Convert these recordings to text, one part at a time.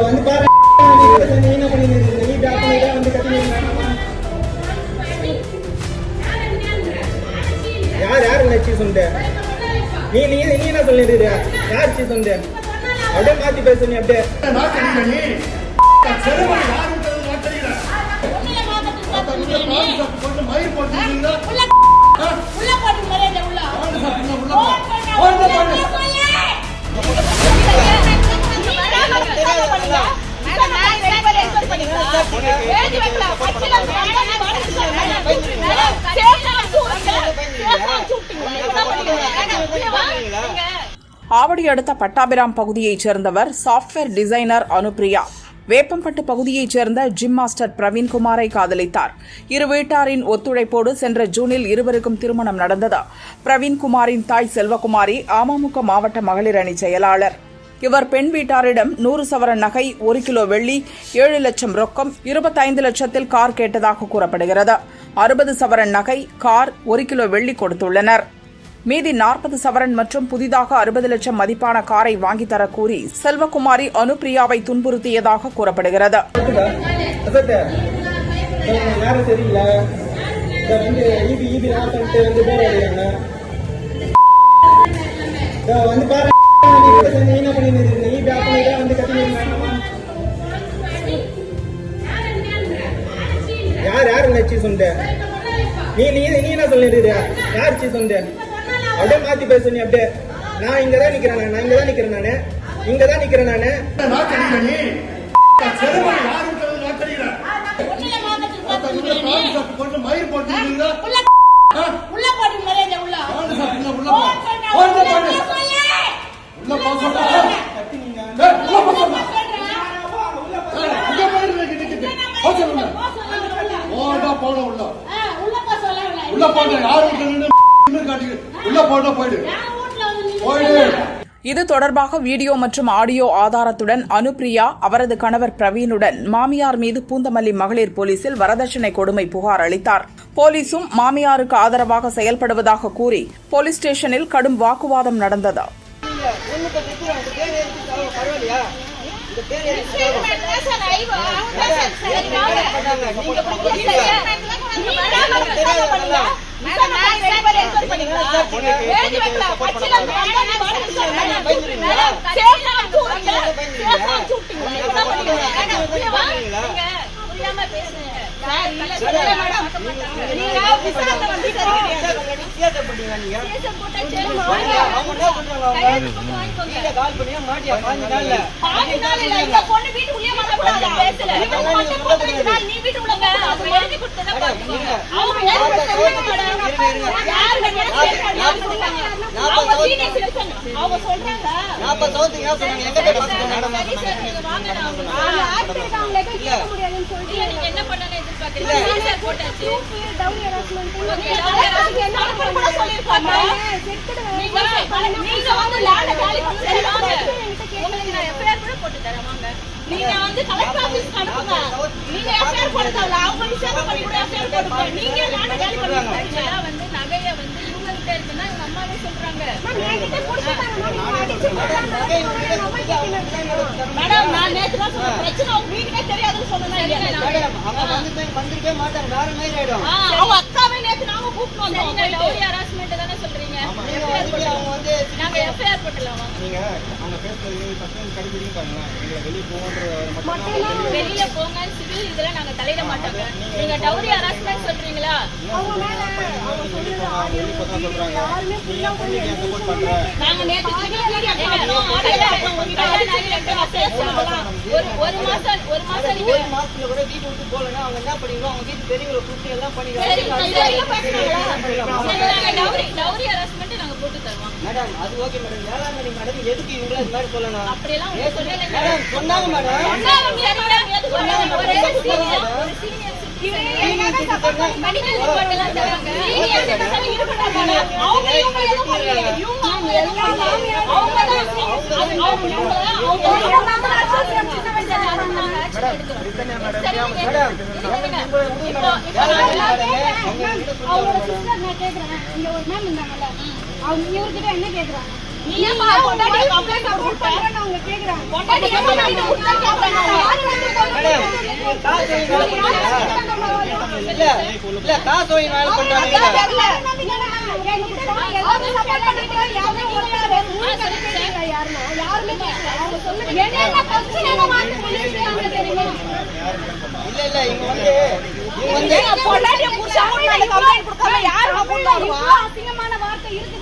வந்து பாரு நீ நீ என்ன பண்ணிட்டு இருக்க? நீ பேக் பண்ணிட்டு வந்து கத்திட்டு யார் யார் நச்சு சொந்த நீ நீ நீ என்ன சொல்லிட்டு இருக்க? யார் சி சொந்த அப்படியே மாத்தி பேசு நீ அப்படியே ஆவடி அடுத்த பட்டாபிராம் பகுதியைச் சேர்ந்தவர் சாஃப்ட்வேர் டிசைனர் அனுப்ரியா. வேப்பம்பட்டு பகுதியைச் சேர்ந்த ஜிம் மாஸ்டர் பிரவீன்குமாரை காதலித்தார். இரு வீட்டாரின் ஒத்துழைப்போடு சென்ற ஜூனில் இருவருக்கும் திருமணம் நடந்தது. பிரவீன்குமாரின் தாய் செல்வகுமாரி அமமுக மாவட்ட மகளிர் அணி செயலாளர். இவர் பெண் வீட்டாரிடம் நூறு சவரன் நகை ஒரு கிலோ வெள்ளி ஏழு லட்சம் ரொக்கம் இருபத்தைந்து லட்சத்தில் கார் கேட்டதாக கூறப்படுகிறது. அறுபது சவரன் நகை கார் ஒரு கிலோ வெள்ளி கொடுத்துள்ளனர். மீதி நாற்பது சவரன் மற்றும் புதிதாக அறுபது லட்சம் மதிப்பான காரை வாங்கித்தர கூறி செல்வகுமாரி அனுப்பிரியாவை துன்புறுத்தியதாக கூறப்படுகிறது. வந்து பாரு அடிக்கிறாங்க இதோ நீ என்ன பண்ணிட்டு நீ பேக் பண்ணிட்டு வந்து கத்திட்டு யார் யார் நச்சு சொன்ன நீ நீ நீ என்ன சொல்லிருக்கிற யார் சி சொன்ன அப்படியே மாத்தி பேசு நீ அப்படியே நான் இங்க தான் நிக்கிறேன் நான் இங்க தான் நிக்கிறேன் நானு இங்க தான் நிக்கிறேன் நானு நாட்டடிக்கிற நீ இது தொடர்பாக வீடியோ மற்றும் ஆடியோ ஆதாரத்துடன் அனுப்பிரியா அவரது கணவர் பிரவீனுடன் மாமியார் மீது பூந்தமல்லி மகளிர் போலீசில் வரதட்சணை கொடுமை புகார் அளித்தார். போலீசும் மாமியாருக்கு ஆதரவாக செயல்படுவதாக கூறி போலீஸ் ஸ்டேஷனில் கடும் வாக்குவாதம் நடந்தது. பேசுங்க. நீங்க நீ வீட்டுக்குள்ளங்க. அவங்க அவங்க சொல்றாங்க? நீங்க என்ன பண்ணணும்னு நீங்க வந்து போட்டு வந்து கலெக்டர் ஆபீஸ்க்கு அனுப்புங்க நீங்க எஃப்ஐஆர் அவங்க விசாரணை பண்ணி கூட எஃப்ஐஆர் போடுங்க நீங்க காலி வந்து நகைய வந்து இவங்க கிட்ட இருக்குன்னா இவங்க அம்மாவே சொல்றாங்க. மேடம் நான் நேத்து தான் சொன்னேன். பிரச்சனை அவங்க வீட்டுக்கே தெரியாதுன்னு சொன்னா இல்லையா ஆ, அவங்க அக்காவே நேத்து நாங்க கூப்பிட்டு வந்தோம். டவுரி ஹராஸ்மெண்ட் தானே சொல்றீங்க. நாங்க எஃப்ஐஆர் போட்டுலாம் நீங்க அவங்க வெளியில போங்க சிவில் இதெல்லாம் நாங்க தலையிட மாட்டாங்க. நீங்க டவுரி ஹராஸ்மெண்ட் சொல்றீங்களா? நாங்க நேத்து ஒரு ஒரு மாசம் ஒரு மாசம் நீங்க சரி இது வரைக்கும் பேசுனாங்களா? சரி, நாங்க டவுரி டவுரி ஹராஸ்மெண்ட் நாங்க போட்டு தருவோம் மேடம் அது ஓகே மேடம் வேளாண்மை மேடம் எதுக்கு இவங்கள இது மாதிரி சொல்லணும் அப்படியெல்லாம் மேடம் சொன்னாங்க மேடம். அவங்க சிஸ்டர் நான் கேக்குறேன் இங்க ஒரு மேம் இருந்தாங்கல்ல அவங்க இவர்கிட்ட என்ன கேக்குறாங்க? பொண்டாட்டி. இல்ல இல்ல பிரச்சனை வந்து சொல்லிருக்காங்க தெரியுமா இல்ல இல்ல இங்க வந்து அவங்க மேல complaint கொடுக்காம வருவா? அசிங்கமான வார்த்தை இருக்குதுன்னா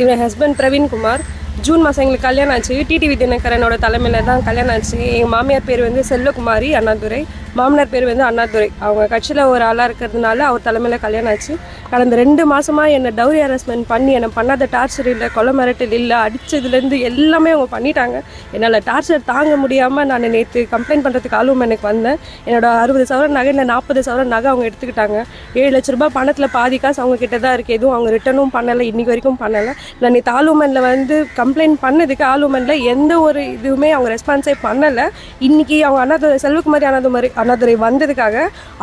இவன் ஹஸ்பண்ட் பிரவீன்குமார் ஜூன் மாதம் எங்களுக்கு கல்யாணம் ஆச்சு. டிடிவி தினகரனோட தலைமையில் தான் கல்யாணம் ஆச்சு. எங்கள் மாமியார் பேர் வந்து செல்வகுமாரி அண்ணாதுரை. மாமனார் பேர் வந்து அண்ணாதுரை. அவங்க கட்சியில் ஒரு ஆளாக இருக்கிறதுனால அவர் தலைமையில் கல்யாணம் ஆச்சு. கடந்த ரெண்டு மாதமாக என்னை டவுரி அரேஸ்மெண்ட் பண்ணி என்னை பண்ணாத டார்ச்சர் இல்லை கொலை மிரட்டல் இல்லை அடித்ததுலேருந்து எல்லாமே அவங்க பண்ணிட்டாங்க. என்னால் டார்ச்சர் தாங்க முடியாமல் நான் நேற்று கம்ப்ளைண்ட் பண்ணுறதுக்கு ஆளும் எனக்கு வந்தேன். என்னோட அறுபது சவரன் நகை இல்லை நாற்பது சவரன் நகை அவங்க எடுத்துக்கிட்டாங்க. ஏழு லட்ச ரூபாய் பணத்தில் பாதி காசு அவங்க கிட்ட தான் இருக்குது எதுவும் அவங்க ரிட்டர்னும் பண்ணலை இன்னைக்கு வரைக்கும் பண்ணலை. நான் நேற்று ஆளுமனில் வந்து கம்ப்ளைண்ட் பண்ணதுக்கு ஆளுமனில் எந்த ஒரு இதுவுமே அவங்க ரெஸ்பான்ஸே பண்ணலை. இன்னைக்கு அவங்க அண்ணாதுரை செல்வகுமாரி அண்ணாதுமாரி அண்ணாதுரை வந்ததுக்காக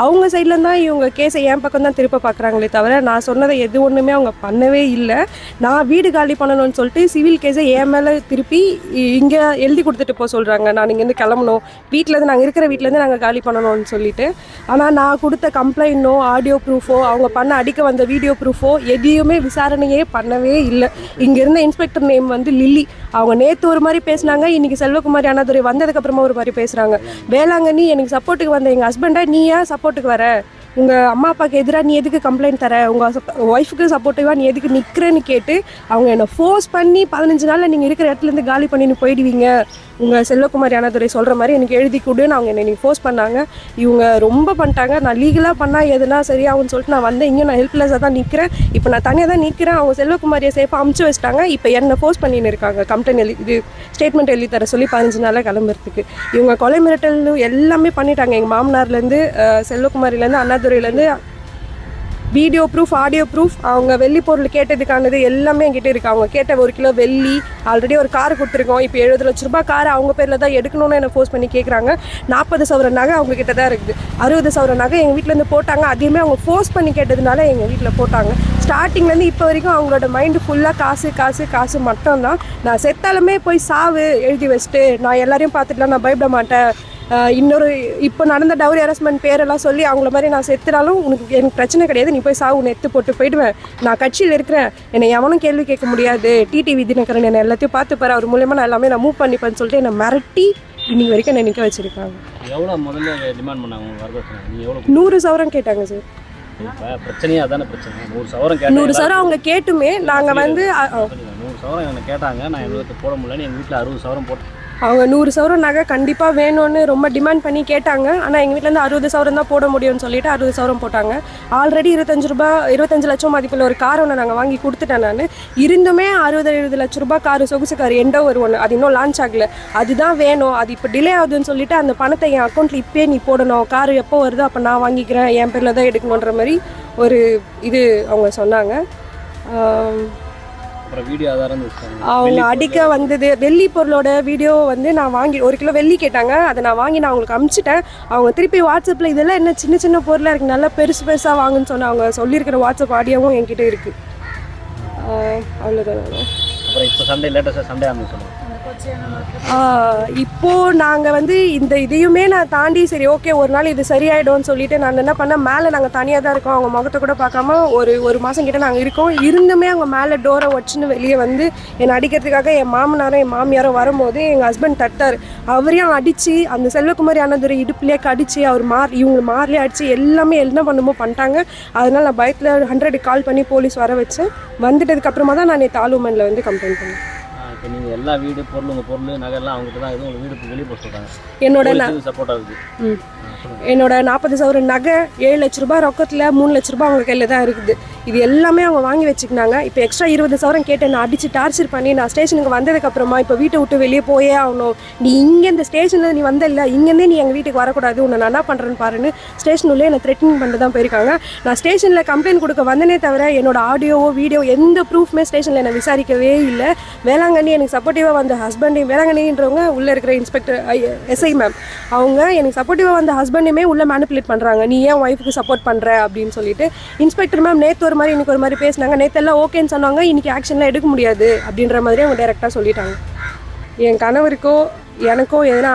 அவங்க சைடில் தான் இவங்க கேஸை என் பக்கம் தான் திருப்ப பார்க்குறாங்களே தவிர நான் சொன்னதை எது ஒன்றுமே அவங்க பண்ணவே இல்லை. நான் வீடு காலி பண்ணணும்னு சொல்லிட்டு சிவில் கேஸை என் மேலே திருப்பி இங்கே எழுதி கொடுத்துட்டு போக சொல்கிறாங்க நான் இங்கேருந்து கிளம்பணும். வீட்டிலேருந்து நாங்கள் இருக்கிற வீட்டிலேருந்து நாங்கள் காலி பண்ணணும்னு சொல்லிட்டு. ஆனால் நான் கொடுத்த கம்ப்ளைண்ட்டோ ஆடியோ ப்ரூஃபோ அவங்க பண்ண அடிக்க வந்த வீடியோ ப்ரூஃபோ எதையுமே விசாரணையே பண்ணவே இல்லை. இங்கே இருந்த இன்ஸ்பெக்டர் நேம் வந்து லில்லி. அவங்க நேற்று ஒரு மாதிரி பேசினாங்க. இன்றைக்கி செல்வகுமாரி அண்ணாதுரை வந்ததுக்கப்புறமா ஒரு மாதிரி பேசுகிறாங்க வேளாங்கண்ணி எனக்கு சப்போர்ட்டு சப்போர்ட்டுக்கு வந்த எங்கள் ஹஸ்பண்டை நீ ஏன் சப்போர்ட்டுக்கு வர? உங்கள் அம்மா அப்பாவுக்கு எதிராக நீ எதுக்கு கம்ப்ளைண்ட் தர? உங்கள் ஒய்ஃபுக்கு சப்போர்ட்டிவாக நீ எதுக்கு நிற்கிறேன்னு கேட்டு அவங்க என்னை ஃபோர்ஸ் பண்ணி பதினஞ்சு நாளில் நீங்கள் இருக்கிற இடத்துலேருந்து காலி பண்ணி போயிடுவீங்க. உங்கள் செல்வகுமார் அண்ணாதுரை சொல்கிற மாதிரி எனக்கு எழுதி கொடுன்னு அவங்க என்னை ஃபோர்ஸ் பண்ணாங்க. இவங்க ரொம்ப பண்ணிட்டாங்க. நான் லீகலாக பண்ணால் எதுனா சரியாகும்னு சொல்லிட்டு நான் வந்தேன். இங்கே நான் ஹெல்ப்லெஸ்ஸாக தான் நிற்கிறேன் இப்போ நான் தனியாக தான் நிற்கிறேன் அவங்க செல்வகுமாரியை சேஃபாக அமுச்சு வச்சிட்டாங்க. இப்போ என்னை ஃபோர்ஸ் பண்ணின்னு இருக்காங்க. கம்ப்ளைண்ட் எழுதி இது ஸ்டேட்மெண்ட் எழுதி தர சொல்லி பதினஞ்சு நாளாக கிளம்புறதுக்கு. இவங்க கொலை மிரட்டல் எல்லாமே பண்ணிட்டாங்க. எங்கள் மாமனார்லேருந்து செல்வகுமாரிலேருந்து அண்ணாதுரையிலேருந்து வீடியோ ப்ரூஃப் ஆடியோ ப்ரூஃப் அவங்க வெள்ளி பொருள் கேட்டதுக்கானது எல்லாமே என்கிட்ட இருக்குது அவங்க கேட்ட ஒரு கிலோ வெள்ளி ஆல்ரெடி ஒரு கார் கொடுத்துருக்கோம். இப்போ எழுபது லட்ச ரூபாய் கார் அவங்க பேரில் தான் எடுக்கணும்னு என்னை ஃபோர்ஸ் பண்ணி கேட்குறாங்க நாற்பது சவர நகை அவங்க கிட்ட தான் இருக்குது. அறுபது சவர நகை எங்கள் வீட்டிலேருந்து போட்டாங்க. அதையுமே அவங்க ஃபோர்ஸ் பண்ணி கேட்டதுனால எங்கள் வீட்டில் போட்டாங்க. ஸ்டார்டிங்லேருந்து இப்போ வரைக்கும் அவங்களோட மைண்டு ஃபுல்லாக காசு காசு காசு மட்டும்தான். நான் செத்தாலுமே போய் சாவு எழுதி வச்சுட்டு நான் எல்லாரையும் பார்த்துட்டுலாம் நான் பயப்பட மாட்டேன். இன்னொரு இப்போ நடந்த டவுரி ஹராஸ்மெண்ட் பேரெல்லாம் சொல்லி அவங்கள மாதிரி நான் செத்துனாலும் உனக்கு எனக்கு பிரச்சனை கிடையாது. நீ போய் சாவு உன்னை எத்து போட்டு போயிடுவேன். நான் கட்சியில் இருக்கிறேன். என்னை எவனும் கேள்வி கேட்க முடியாது. டிடிவி தினகரன் என்னை எல்லாத்தையும் பார்த்து பாரு அவர் மூலியமாக நான் எல்லாமே நான் மூவ் பண்ணிப்பேன்னு சொல்லிட்டு என்னை மிரட்டி இன்னைக்கு வரைக்கும் என்னை நிற்க வச்சிருக்காங்க. எவ்வளோ முதல்ல டிமாண்ட் பண்ணாங்க நூறு சவரம் கேட்டாங்க சார். இப்போ பிரச்சனையே அதானே பிரச்சனை. நூறு சவரம் நூறு சவரம் அவங்க கேட்டுமே நாங்கள் வந்து நூறு சவரம் என்ன கேட்டாங்க நான் எழுபத்து போட முடியலன்னு எங்கள் வீட்டில் அறுபது சவரம் போட்டு அவங்க நூறு சவரம் நகை கண்டிப்பாக வேணும்னு ரொம்ப டிமாண்ட் பண்ணி கேட்டாங்க. ஆனால் எங்கள் வீட்டிலேருந்து அறுபது சவரம் தான் போட முடியும்னு சொல்லிட்டு அறுபது சவரம் போட்டாங்க. ஆல்ரெடி இருபத்தஞ்சு ரூபாய் இருபத்தஞ்சு லட்சம் மதிப்பில் ஒரு கார் ஒன்று நாங்கள் வாங்கி கொடுத்துட்டேன் நான். இருந்துமே அறுபது எழுபது லட்ச ரூபாய் கார் சொகுசு கார் எண்டோ ஒரு ஒன்று அது இன்னும் லான்ச் ஆகல. அதுதான் வேணும். அது இப்போ டிலே ஆகுதுன்னு சொல்லிட்டு அந்த பணத்தை என் அக்கௌண்ட்டில் இப்போயே நீ போடணும். கார் எப்போ வருதோ அப்போ நான் வாங்கிக்கிறேன். என் பேரில் தான் எடுக்கணுன்ற மாதிரி ஒரு இது அவங்க சொன்னாங்க. அவங்க அடிக்க வந்தது வெள்ளி பொருளோட வீடியோ வந்து நான் வாங்கி ஒரு கிலோ வெள்ளி கேட்டாங்க. அதை நான் வாங்கி நான் அவங்களுக்கு அனுப்பிச்சிட்டேன் அவங்க திருப்பி வாட்ஸ்அப்பில் இதெல்லாம் என்ன சின்ன சின்ன பொருளாக இருக்குது நல்லா பெருசு பெருசாக வாங்குன்னு சொன்ன அவங்க சொல்லியிருக்கிற வாட்ஸ்அப் ஆடியோவும் என்கிட்ட இருக்குது அவ்வளோதான் அப்புறம் இப்போ சண்டே லேட்டஸ்ட்டாக சண்டே ஆரம்பிச்சு இப்போ நாங்கள் வந்து இந்த இதையுமே நான் தாண்டி சரி ஓகே ஒரு நாள் இது சரியாயிடும்னு சொல்லிட்டு நான் என்ன பண்ணேன் மேலே நாங்கள் தனியாக தான் இருக்கோம். அவங்க முகத்தை கூட பார்க்காம ஒரு ஒரு மாதம் கிட்ட நாங்கள் இருக்கோம். இருந்துமே அவங்க மேலே டோரை வச்சுன்னு வெளியே வந்து என்னை அடிக்கிறதுக்காக என் மாமனாரும் என் மாமியாரும் வரும்போது எங்கள் ஹஸ்பண்ட் தட்டார். அவரையும் அடித்து அந்த செல்வகுமாரி அண்ணதுரை இடுப்புலேயே கடிச்சு அவர் மார் இவங்க மார்லேயே அடித்து எல்லாமே என்ன பண்ணுமோ பண்ணிட்டாங்க. அதனால நான் பயத்தில் ஹண்ட்ரடுக்கு கால் பண்ணி போலீஸ் வர வச்சேன் வந்துட்டதுக்கப்புறமா தான் நான் நேற்று ஆலுமனில் வந்து கம்ப்ளைண்ட் பண்ணேன். இப்போ நீங்கள் எல்லா வீடு பொருள் உங்கள் பொருள் நகைலாம் அவங்ககிட்ட தான் எதுவும் வீடு வெளியே போக சொல்கிறாங்க என்னோட சப்போர்ட் ம். என்னோட நாற்பது சவரன் நகை ஏழு லட்ச ரூபாய் ரொக்கத்தில் மூணு லட்ச ரூபாய் அவங்க கையில் தான் இருக்குது. இது எல்லாமே அவங்க வாங்கி வச்சுக்கினாங்க. இப்போ எக்ஸ்ட்ரா இருபது சவரம் கேட்டு நான் அடித்து டார்ச்சர் பண்ணி நான் ஸ்டேஷனுக்கு வந்ததுக்கப்புறமா இப்போ வீட்டை விட்டு வெளியே போயே ஆகணும். நீ இங்கே இந்த ஸ்டேஷனில் நீ வந்தல்ல இங்கேருந்தே நீ எங்கள் வீட்டுக்கு வரக்கூடாது. உன்னை நான் என்ன பண்ணுறேன்னு பாருன்னு ஸ்டேஷன் உள்ளே என்னை த்ரெட்டிங் பண்ணிட்டு தான் போயிருக்காங்க. நான் ஸ்டேஷனில் கம்ப்ளைண்ட் கொடுக்க வந்தனே தவிர என்னோட ஆடியோவோ வீடியோ எந்த ப்ரூஃப்மே ஸ்டேஷனில் என்னை விசாரிக்கவே இல்லை. வேளாங்கண்ணி எனக்கு சப்போர்ட்டிவாக வந்த ஹஸ்பண்டையும் வேளாங்கண்ணின்றவங்க உள்ளே இருக்கிற இன்ஸ்பெக்டர் எஸ்ஐ மேம் அவங்க எனக்கு சப்போர்ட்டிவாக வந்த ஹஸ்பண்டையுமே உள்ளே மேனிப்புலேட் பண்ணுறாங்க நீ ஏன் ஒய்ஃபுக்கு சப்போர்ட் பண்ணுற அப்படின்னு சொல்லிட்டு. இன்ஸ்பெக்டர் மேம் நேற்று ஒரு ஒரு மாதிரி இன்னைக்கு ஒரு மாதிரி பேசினாங்க. நேற்றெல்லாம் ஓகேன்னு சொன்னாங்க. இன்னைக்கு ஆக்ஷன்லாம் எடுக்க முடியாது அப்படின்ற மாதிரி அவங்க டைரெக்டாக சொல்லிட்டாங்க. என் கணவருக்கோ எனக்கோ எதனா